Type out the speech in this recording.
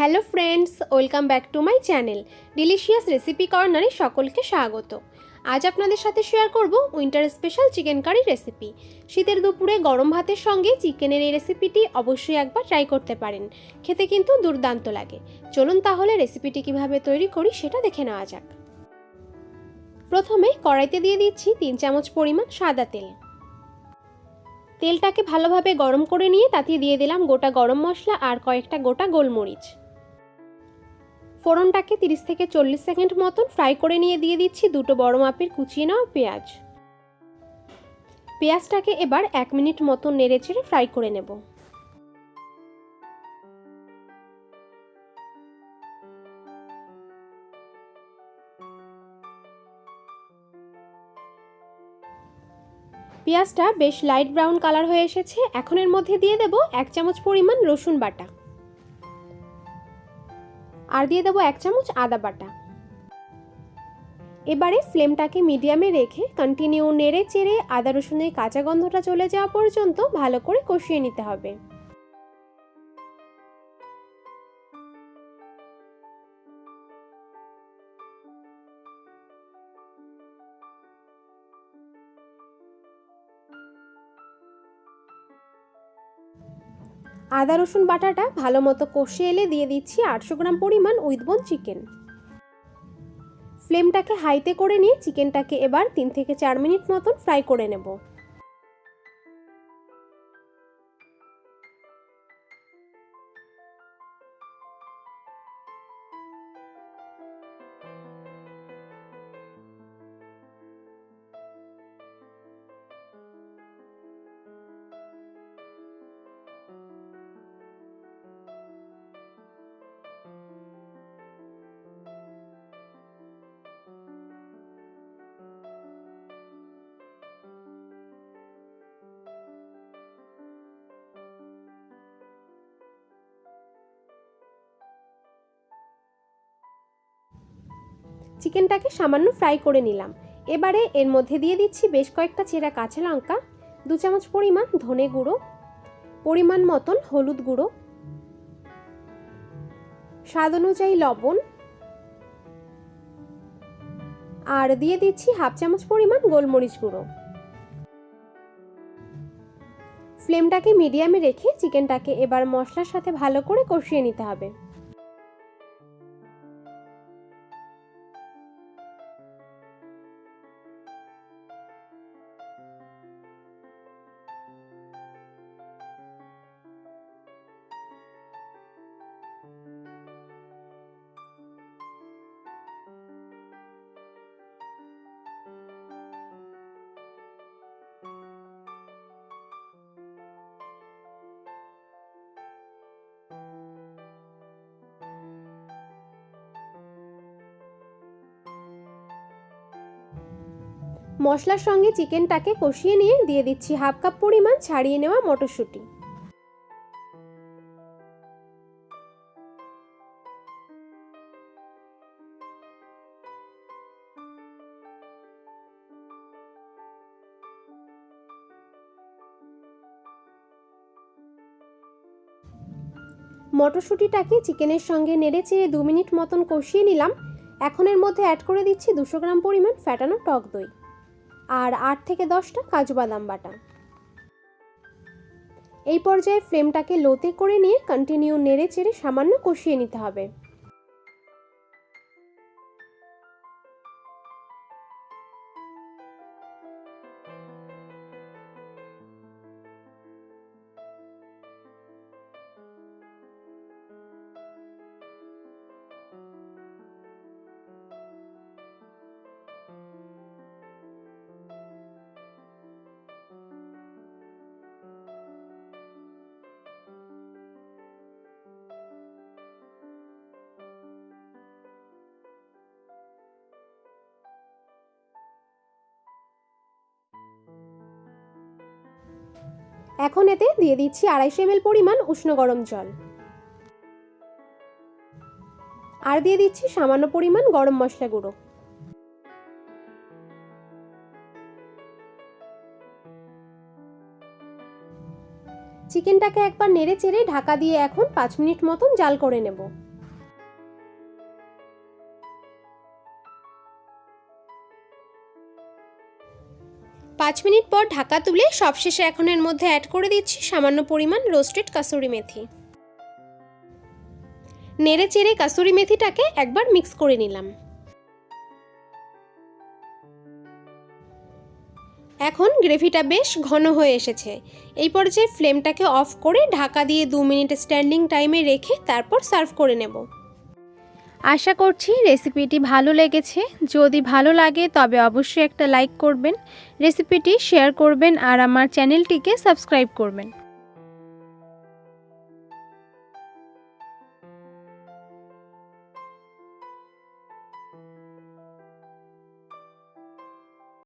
Hello friends, welcome back to my channel delicious recipe কর্নারে সকলকে স্বাগত। আজ আপনাদের সাথে শেয়ার করব winter special chicken curry recipe. শীতের দুপুরে গরম ভাতের সঙ্গে চিকেনের এই রেসিপিটি অবশ্যই একবার ট্রাই করতে পারেন। খেতে কিন্তু দুর্দান্ত লাগে। চলুন তাহলে রেসিপিটি কীভাবে তৈরি করি সেটা দেখে নেওয়া যাক। প্রথমে কড়াইতে দিয়ে দিচ্ছি তিন চামচ পরিমাণ সাদা তেল। তেলটাকে ভালোভাবে গরম করে নিয়ে তাতে দিয়ে দিলাম গোটা গরম মশলা আর কয়েকটা গোটা গোলমরিচ। ফোড়নটাকে তিরিশ থেকে চল্লিশ সেকেন্ড মতন ফ্রাই করে নিয়ে দিয়ে দিচ্ছি দুটো বড় মাপের কুচিয়ে নেওয়া পেঁয়াজ। পেঁয়াজটাকে এবার এক মিনিট মতন নেড়ে চেড়ে ফ্রাই করে নেব। পেঁয়াজটা বেশ লাইট ব্রাউন কালার হয়ে এসেছে। এখন এর মধ্যে দিয়ে দেব এক চামচ পরিমাণ রসুন বাটা। আর দিয়ে দেবো এক চামচ আদা বাটা। এবারে ফ্লেমটাকে মিডিয়ামে রেখে কন্টিনিউ নেড়ে চেড়ে আদা রসুনের কাঁচা গন্ধটা চলে যাওয়া পর্যন্ত ভালো করে কষিয়ে নিতে হবে। আদা, রসুন বাটাটা ভালো মতো কষে এলে দিয়ে দিচ্ছি আটশো গ্রাম পরিমাণ উইথবোন চিকেন। ফ্লেমটাকে হাইতে করে নিয়ে চিকেনটাকে এবার তিন থেকে চার মিনিট মতন ফ্রাই করে নেব। চিকেনটাকে সামান্য ফ্রাই করে নিলাম। এবারে এর মধ্যে দিয়ে দিচ্ছি বেশ কয়েকটা চেরা কাঁচা লঙ্কা, দু চামচ পরিমাণ ধনে গুঁড়ো, পরিমাণ মতন হলুদ গুঁড়ো, স্বাদ অনুযায়ী লবণ, আর দিয়ে দিচ্ছি হাফ চামচ পরিমাণ গোলমরিচ গুঁড়ো। ফ্লেমটাকে মিডিয়ামে রেখে চিকেনটাকে এবার মশলার সাথে ভালো করে কষিয়ে নিতে হবে। মশলার সঙ্গে চিকেনটাকে কষিয়ে নিয়ে দিয়ে দিচ্ছি হাফ কাপ পরিমাণ ছাড়িয়ে নেওয়া মটরশুঁটি। মটরশুঁটিটাকে চিকেনের সঙ্গে নেড়ে চেড়ে দু মিনিট মতন কষিয়ে নিলাম। এখন এর মধ্যে অ্যাড করে দিচ্ছি দুশো গ্রাম পরিমাণ ফ্যাটানো টক দই। আর আট থেকে দশটা কাজু বাদাম বাটা। এই পর্যায়ে ফ্লেমটাকে লোতে করে নিয়ে কন্টিনিউ নেড়ে চেড়ে সামান্য কষিয়ে নিতে হবে। এখন এতে দিয়ে দিচ্ছি আড়াইশো এমএল পরিমাণ উষ্ণ গরম জল। আর দিয়ে দিচ্ছি সামান্য পরিমাণ গরম মশলা গুঁড়ো। চিকেনটাকে একবার নেড়ে চেড়ে ঢাকা দিয়ে এখন পাঁচ মিনিট মতন জাল করে নেব। পাঁচ মিনিট পর ঢাকা তুলে সবশেষে এখন এর মধ্যে অ্যাড করে দিচ্ছি সামান্য পরিমাণ রোস্টেড কাসুরি মেথি। নেড়ে চেড়ে কাসুরি মেথিটাকে একবার মিক্স করে নিলাম। এখন গ্রেভিটা বেশ ঘন হয়ে এসেছে। এই পর্যায়ে ফ্লেমটাকে অফ করে ঢাকা দিয়ে দু মিনিট স্ট্যান্ডিং টাইমে রেখে তারপর সার্ভ করে নেব। আশা করছি রেসিপিটি ভালো লেগেছে। যদি ভালো লাগে, তবে অবশ্যই একটা লাইক করবেন, রেসিপিটি শেয়ার করবেন, আর আমার চ্যানেলটিকে সাবস্ক্রাইব করবেন।